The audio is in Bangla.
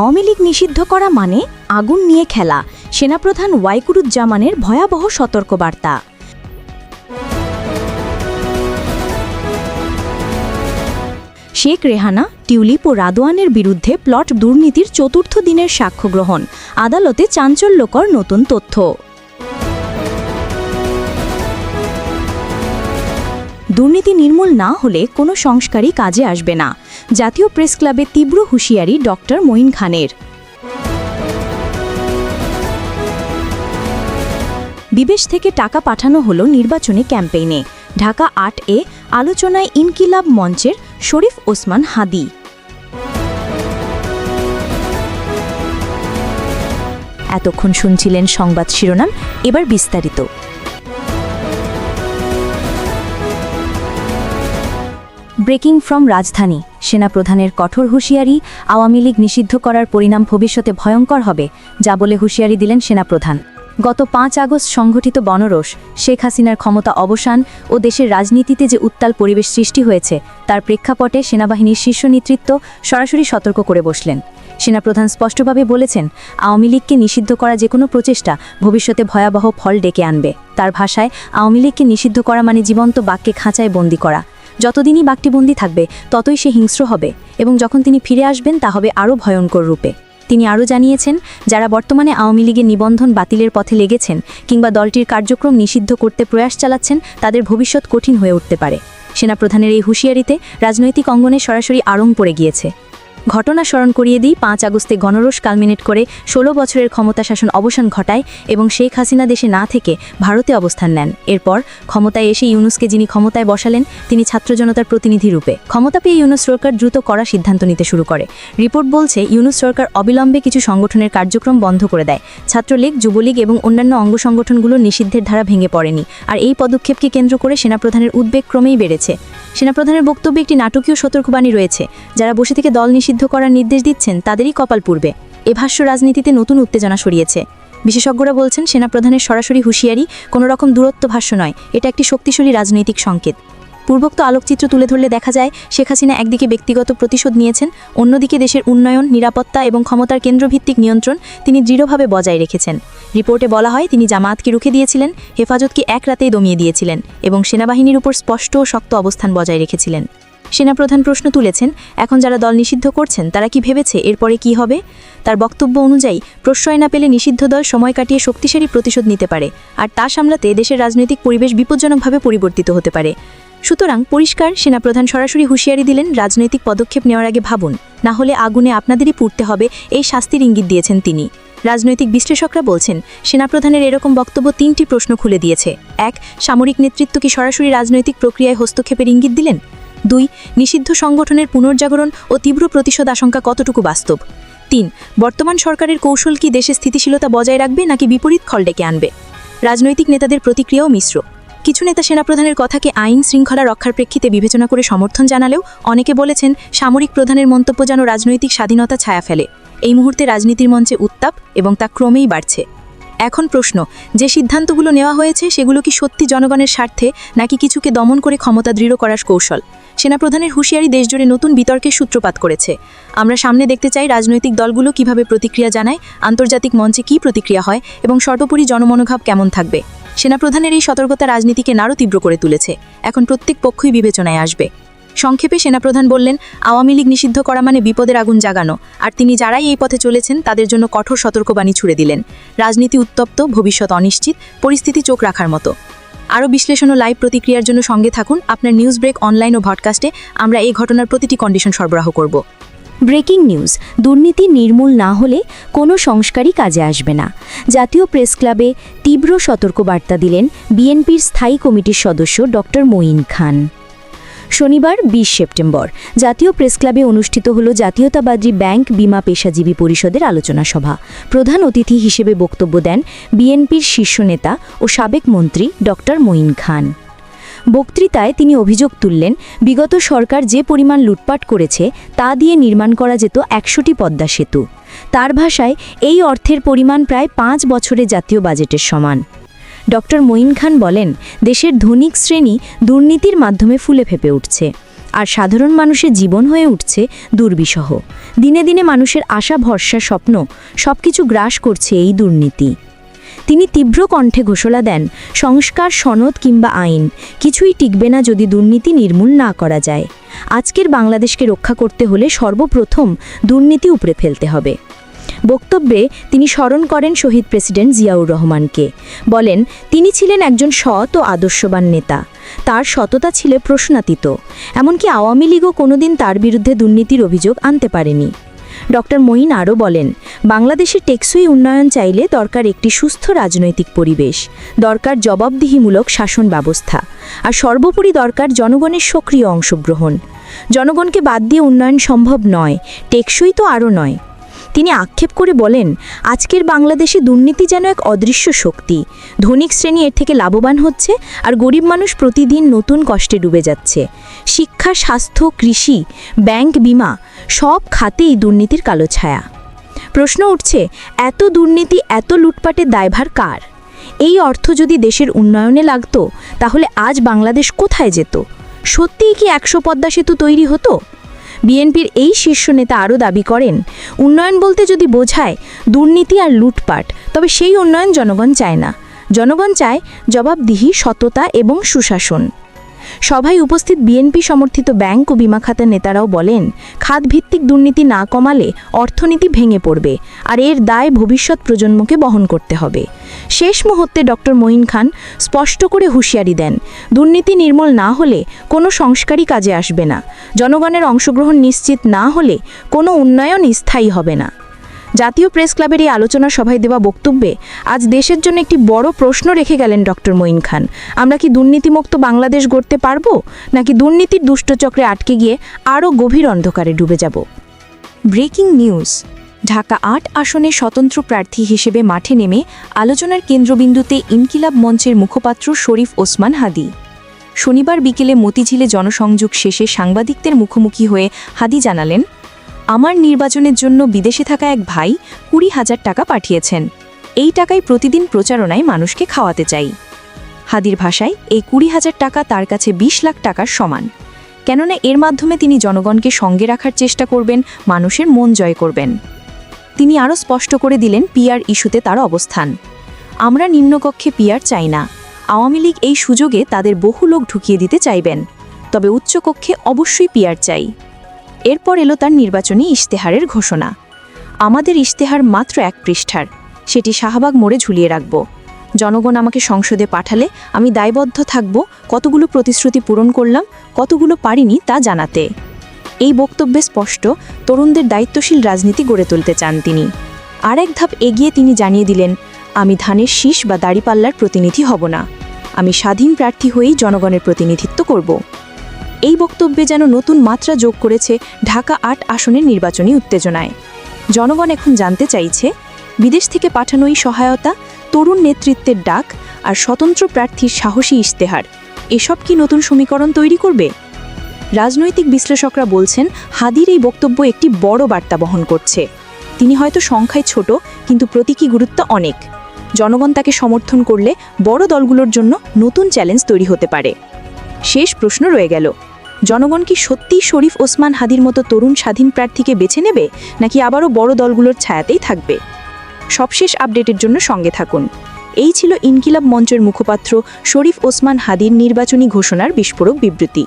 আওয়ামী লীগ নিষিদ্ধ করা মানে আগুন নিয়ে খেলা। সেনাপ্রধান ওয়াইকুরুজ্জামানের ভয়াবহ সতর্কবার্তা। শেখ রেহানা, টিউলিপ ও রাদোয়ানের বিরুদ্ধে প্লট দুর্নীতির চতুর্থ দিনের সাক্ষ্য গ্রহণ। আদালতে চাঞ্চল্যকর নতুন তথ্য। দুর্নীতি নির্মূল না হলে কোনো সংস্কারই কাজে আসবে না। জাতীয় প্রেস ক্লাবে তীব্র হুঁশিয়ারি ডক্টর মঈন খানের। বিদেশ থেকে টাকা পাঠানো হলো নির্বাচনী ক্যাম্পেইনে। ঢাকা আট এ আলোচনায় ইনকিলাব মঞ্চের শরীফ ওসমান হাদি। এতক্ষণ শুনছিলেন সংবাদ শিরোনাম, এবার বিস্তারিত। ব্রেকিং ফ্রম রাজধানী। সেনাপ্রধানের কঠোর হুঁশিয়ারি আওয়ামী লীগ নিষিদ্ধ করার পরিণাম ভবিষ্যতে ভয়ঙ্কর হবে, যা বলে হুঁশিয়ারি দিলেন সেনাপ্রধান। গত পাঁচ আগস্ট সংঘটিত বনরোষ, শেখ হাসিনার ক্ষমতা অবসান ও দেশের রাজনীতিতে যে উত্তাল পরিবেশ সৃষ্টি হয়েছে, তার প্রেক্ষাপটে সেনাবাহিনীর শীর্ষ নেতৃত্ব সরাসরি সতর্ক করে বসলেন। সেনাপ্রধান স্পষ্টভাবে বলেছেন, আওয়ামী লীগকে নিষিদ্ধ করা যে কোনো প্রচেষ্টা ভবিষ্যতে ভয়াবহ ফল ডেকে আনবে। তার ভাষায়, আওয়ামী লীগকে নিষিদ্ধ করা মানে জীবন্ত বাক্যে খাঁচায় বন্দি করা। যতদিনই বাঘটিবন্দি থাকবে, ততই সে হিংস্র হবে এবং যখন তিনি ফিরে আসবেন, তা হবে আরও ভয়ঙ্কর রূপে। তিনি আরও জানিয়েছেন, যারা বর্তমানে আওয়ামী লীগের নিবন্ধন বাতিলের পথে লেগেছেন কিংবা দলটির কার্যক্রম নিষিদ্ধ করতে প্রয়াস চালাচ্ছেন, তাদের ভবিষ্যৎ কঠিন হয়ে উঠতে পারে। সেনাপ্রধানের এই হুঁশিয়ারিতে রাজনৈতিক অঙ্গনে সরাসরি আড়ং পড়ে গিয়েছে। ঘটনা স্মরণ করিয়ে দিই, পাঁচ আগস্টে গণরোষ কালমিনেট করে ষোলো বছরের ক্ষমতা শাসন অবসান ঘটায় এবং শেখ হাসিনা দেশে না থেকে ভারতে অবস্থান নেন। এরপর ক্ষমতায় এসে ইউনুসকে যিনি ক্ষমতায় বসালেন, তিনি ছাত্র জনতার প্রতিনিধি রূপে। ক্ষমতা পেয়ে ইউনুস সরকার দ্রুত করা সিদ্ধান্ত নিতে শুরু করে। রিপোর্ট বলছে, ইউনুস সরকার অবিলম্বে কিছু সংগঠনের কার্যক্রম বন্ধ করে দেয়। ছাত্রলীগ, যুবলীগ এবং অন্যান্য অঙ্গ সংগঠনগুলো নিষিদ্ধের ধারা ভেঙে পড়েনি। আর এই পদক্ষেপকে কেন্দ্র করে সেনাপ্রধানের উদ্বেগ ক্রমেই বেড়েছে। সেনাপ্রধানের বক্তব্যে একটি নাটকীয় সতর্কবাণী রয়েছে, যারা বসে থেকে দল নিষিদ্ধ করার নির্দেশ দিচ্ছেন তাদেরই কপাল পূর্বে। এ ভাষ্য রাজনীতিতে নতুন উত্তেজনা সরিয়েছে। বিশেষজ্ঞরা বলছেন, সেনাপ্রধানের সরাসরি হুঁশিয়ারি কোনো রকম দূরত্ব ভাষ্য নয়। এটা একটি শক্তিশালী রাজনৈতিক সংকেত। পূর্বোক্ত আলোকচিত্র তুলে ধরলে দেখা যায়, শেখ হাসিনা একদিকে ব্যক্তিগত প্রতিশোধ নিয়েছেন, অন্যদিকে দেশের উন্নয়ন, নিরাপত্তা এবং ক্ষমতার কেন্দ্রভিত্তিক নিয়ন্ত্রণ তিনি দৃঢ়ভাবে বজায় রেখেছেন। রিপোর্টে বলা হয়, তিনি জামায়াতকে রুখে দিয়েছিলেন, হেফাজতকে এক রাতেই দমিয়ে দিয়েছিলেন এবং সেনাবাহিনীর উপর স্পষ্ট ও শক্ত অবস্থান বজায় রেখেছিলেন। সেনাপ্রধান প্রশ্ন তুলেছেন, এখন যারা দল নিষিদ্ধ করছেন, তারা কি ভেবেছে এরপরে কি হবে? তার বক্তব্য অনুযায়ী, প্রশ্রয় না পেলে নিষিদ্ধ দল সময় কাটিয়ে শক্তিশালী প্রতিশোধ নিতে পারে, আর তা সামলাতে দেশের রাজনৈতিক পরিবেশ বিপজ্জনকভাবে পরিবর্তিত হতে পারে। সুতরাং পরিষ্কার, সেনাপ্রধান সরাসরি হুঁশিয়ারি দিলেন, রাজনৈতিক পদক্ষেপ নেওয়ার আগে ভাবুন, না হলে আগুনে আপনাদেরই পুড়তে হবে, এই শাস্তির ইঙ্গিত দিয়েছেন তিনি। রাজনৈতিক বিশ্লেষকরা বলছেন, সেনাপ্রধানের এরকম বক্তব্য তিনটি প্রশ্ন খুলে দিয়েছে। এক, সামরিক নেতৃত্ব কি সরাসরি রাজনৈতিক প্রক্রিয়ায় হস্তক্ষেপের ইঙ্গিত দিলেন? দুই, নিষিদ্ধ সংগঠনের পুনর্জাগরণ ও তীব্র প্রতিশোধ আশঙ্কা কতটুকু বাস্তব? তিন, বর্তমান সরকারের কৌশল কি দেশে স্থিতিশীলতা বজায় রাখবে নাকি বিপরীত খল ডেকে আনবে? রাজনৈতিক নেতাদের প্রতিক্রিয়াও মিশ্র। কিছু নেতা সেনাপ্রধানের কথাকে আইন শৃঙ্খলা রক্ষার প্রেক্ষিতে বিবেচনা করে সমর্থন জানালেও অনেকে বলেছেন সামরিক প্রধানের মন্তব্য যেন রাজনৈতিক স্বাধীনতা ছায়া ফেলে। এই মুহূর্তে রাজনীতির মঞ্চে উত্তাপ এবং তা ক্রমেই বাড়ছে। এখন প্রশ্ন, যে সিদ্ধান্তগুলো নেওয়া হয়েছে সেগুলো কি সত্যি জনগণের স্বার্থে নাকি কিছুকে দমন করে ক্ষমতা দৃঢ় করার কৌশল? সেনাপ্রধানের হুঁশিয়ারি দেশজুড়ে নতুন বিতর্কের সূত্রপাত করেছে। আমরা সামনে দেখতে চাই রাজনৈতিক দলগুলো কীভাবে প্রতিক্রিয়া জানায়, আন্তর্জাতিক মঞ্চে কী প্রতিক্রিয়া হয় এবং সর্বোপরি জনমনোভাব কেমন থাকবে। সেনাপ্রধানের এই সতর্কতা রাজনীতিকে নারও তীব্র করে তুলেছে। এখন প্রত্যেক পক্ষই বিবেচনায় আসবে। সংক্ষেপে সেনাপ্রধান বললেন, আওয়ামী লীগ নিষিদ্ধ করা মানে বিপদের আগুন জাগানো, আর তিনি যারাই এই পথে চলেছেন তাদের জন্য কঠোর সতর্কবাণী ছুড়ে দিলেন। রাজনীতি উত্তপ্ত, ভবিষ্যৎ অনিশ্চিত, পরিস্থিতি চোখ রাখার মতো। আরও বিশ্লেষণ ও লাইভ প্রতিক্রিয়ার জন্য সঙ্গে থাকুন আপনার নিউজ ব্রেক অনলাইন ও ভডকাস্টে, আমরা এই ঘটনার প্রতিটি কন্ডিশন সরবরাহ করব। ব্রেকিং নিউজ, দুর্নীতি নির্মূল না হলে কোনো সংস্কারই কাজে আসবে না। জাতীয় প্রেস ক্লাবে তীব্র সতর্কবার্তা দিলেন বিএনপির স্থায়ী কমিটির সদস্য ডক্টর মঈন খান। শনিবার বিশ সেপ্টেম্বর। জাতীয় প্রেস ক্লাবে অনুষ্ঠিত হল জাতীয়তাবাদী ব্যাংক বিমা পেশাজীবী পরিষদের আলোচনা সভা। প্রধান অতিথি হিসেবে বক্তব্য দেন বিএনপির শীর্ষ নেতা ও সাবেক মন্ত্রী ডক্টর মঈন খান। বক্তৃতায় তিনি অভিযোগ তুললেন, বিগত সরকার যে পরিমাণ লুটপাট করেছে তা দিয়ে নির্মাণ করা যেত একশোটি পদ্মা সেতু। তার ভাষায় এই অর্থের পরিমাণ প্রায় পাঁচ বছরে জাতীয় বাজেটের সমান। ডক্টর মঈন খান বলেন, দেশের ধনিক শ্রেণি দুর্নীতির মাধ্যমে ফুলে ফেপে উঠছে, আর সাধারণ মানুষের জীবন হয়ে উঠছে দুর্বিষহ। দিনে দিনে মানুষের আশা, ভরসা, স্বপ্ন সবকিছু গ্রাস করছে এই দুর্নীতি। তিনি তীব্র কণ্ঠে ঘোষণা দেন, সংস্কার, সনদ কিংবা আইন, কিছুই টিকবে না যদি দুর্নীতি নির্মূল না করা যায়। আজকের বাংলাদেশকে রক্ষা করতে হলে সর্বপ্রথম দুর্নীতি উপড়ে ফেলতে হবে। বক্তব্যে তিনি স্মরণ করেন শহীদ প্রেসিডেন্ট জিয়াউর রহমানকে। বলেন, তিনি ছিলেন একজন সৎ ও আদর্শবান নেতা। তার সততা ছিল প্রশ্নাতীত। এমনকি আওয়ামী লীগও কোনোদিন তার বিরুদ্ধে দুর্নীতির অভিযোগ আনতে পারেনি। ডক্টর মঈন আরও বলেন, বাংলাদেশে টেকসই উন্নয়ন চাইলে দরকার একটি সুস্থ রাজনৈতিক পরিবেশ, দরকার জবাবদিহিমূলক শাসন ব্যবস্থা, আর সর্বোপরি দরকার জনগণের সক্রিয় অংশগ্রহণ। জনগণকে বাদ দিয়ে উন্নয়ন সম্ভব নয়, টেকসই তো আরও নয়। তিনি আক্ষেপ করে বলেন, আজকের বাংলাদেশে দুর্নীতি যেন এক অদৃশ্য শক্তি। ধনিক শ্রেণি এর থেকে লাভবান হচ্ছে আর গরিব মানুষ প্রতিদিন নতুন কষ্টে ডুবে যাচ্ছে। শিক্ষা, স্বাস্থ্য, কৃষি, ব্যাংক বিমা সব খাতেই দুর্নীতির কালো ছায়া। প্রশ্ন উঠছে, এত দুর্নীতি, এত লুটপাটের দায়ভার কার? এই অর্থ যদি দেশের উন্নয়নে লাগতো, তাহলে আজ বাংলাদেশ কোথায় যেত? সত্যিই কি একশো পদ্মা সেতু তৈরি হতো? বিএনপির এই শীর্ষ নেতা আরও দাবি করেন, উন্নয়ন বলতে যদি বোঝায়, দুর্নীতি আর লুটপাট, তবে সেই উন্নয়ন জনগণ চায় না। জনগণ চায় জবাবদিহি, সততা এবং সুশাসন। সভায় উপস্থিত বিএনপি সমর্থিত ব্যাংক ও বিমা খাতের নেতারাও বলেন, খাতভিত্তিক দুর্নীতি না কমালে অর্থনীতি ভেঙে পড়বে আর এর দায় ভবিষ্যৎ প্রজন্মকে বহন করতে হবে। শেষ মুহূর্তে ডক্টর মঈন খান স্পষ্ট করে হুঁশিয়ারি দেন, দুর্নীতি নির্মূল না হলে কোনো সংস্কারই কাজে আসবে না। জনগণের অংশগ্রহণ নিশ্চিত না হলে কোনো উন্নয়ন স্থায়ী হবে না। জাতীয় প্রেস ক্লাবের এই আলোচনা সভায় দেওয়া বক্তব্যে আজ দেশের জন্য একটি বড় প্রশ্ন রেখে গেলেন ডক্টর মঈন খান। আমরা কি দুর্নীতিমুক্ত বাংলাদেশ গড়তে পারব, নাকি দুর্নীতির দুষ্টচক্রে আটকে গিয়ে আরও গভীর অন্ধকারে ডুবে যাব? Breaking news. ঢাকা আট আসনে স্বতন্ত্র প্রার্থী হিসেবে মাঠে নেমে আলোচনার কেন্দ্রবিন্দুতে ইনকিলাব মঞ্চের মুখপাত্র শরীফ ওসমান হাদি। শনিবার বিকেলে মতিঝিলে জনসংযোগ শেষে সাংবাদিকদের মুখোমুখি হয়ে হাদি জানালেন আমার নির্বাচনের জন্য বিদেশে থাকা এক ভাই কুড়ি হাজার টাকা পাঠিয়েছেন। এই টাকায় প্রতিদিন প্রচারণায় মানুষকে খাওয়াতে চাই। হাদির ভাষায়, এই কুড়ি হাজার টাকা তার কাছে ২০ লাখ টাকার সমান। কেননা এর মাধ্যমে তিনি জনগণকে সঙ্গে রাখার চেষ্টা করবেন, মানুষের মন জয় করবেন। তিনি আরও স্পষ্ট করে দিলেন পিয়ার ইস্যুতে তার অবস্থান। আমরা নিম্নকক্ষে পিয়ার চাই না। আওয়ামী লীগ এই সুযোগে তাদের বহু লোক ঢুকিয়ে দিতে চাইবেন। তবে উচ্চকক্ষে অবশ্যই পিয়ার চাই। এরপর এলো তার নির্বাচনী ইশতেহারের ঘোষণা। আমাদের ইশতেহার মাত্র এক পৃষ্ঠার। সেটি শাহবাগ মোড়ে ঝুলিয়ে রাখব। জনগণ আমাকে সংসদে পাঠালে আমি দায়বদ্ধ থাকব, কতগুলো প্রতিশ্রুতি পূরণ করলাম, কতগুলো পারিনি তা জানাতে। এই বক্তব্যে স্পষ্ট, তরুণদের দায়িত্বশীল রাজনীতি গড়ে তুলতে চান তিনি। আর এক ধাপ এগিয়ে তিনি জানিয়ে দিলেন, আমি ধানের শীষ বা দাড়িপাল্লার প্রতিনিধি হব না। আমি স্বাধীন প্রার্থী হয়েই জনগণের প্রতিনিধিত্ব করব। এই বক্তব্যে যেন নতুন মাত্রা যোগ করেছে ঢাকা আট আসনের নির্বাচনী উত্তেজনায়। জনগণ এখন জানতে চাইছে, বিদেশ থেকে পাঠানো এই সহায়তা, তরুণ নেতৃত্বের ডাক আর স্বতন্ত্র প্রার্থীর সাহসী ইশতেহার, এসব কি নতুন সমীকরণ তৈরি করবে? রাজনৈতিক বিশ্লেষকরা বলছেন, হাদির এই বক্তব্য একটি বড় বার্তা বহন করছে। তিনি হয়তো সংখ্যায় ছোট, কিন্তু প্রতীকী গুরুত্ব অনেক। জনগণ তাকে সমর্থন করলে বড় দলগুলোর জন্য নতুন চ্যালেঞ্জ তৈরি হতে পারে। শেষ প্রশ্ন রয়ে গেল। জনগণ কি সত্যিই শরীফ ওসমান হাদির মতো তরুণ স্বাধীন প্রার্থীকে বেছে নেবে, নাকি আবারও বড় দলগুলোর ছায়াতেই থাকবে? সবশেষ আপডেটের জন্য সঙ্গে থাকুন। এই ছিল ইনকিলাব মঞ্চের মুখপাত্র শরীফ ওসমান হাদির নির্বাচনী ঘোষণার বিস্ফোরক বিবৃতি।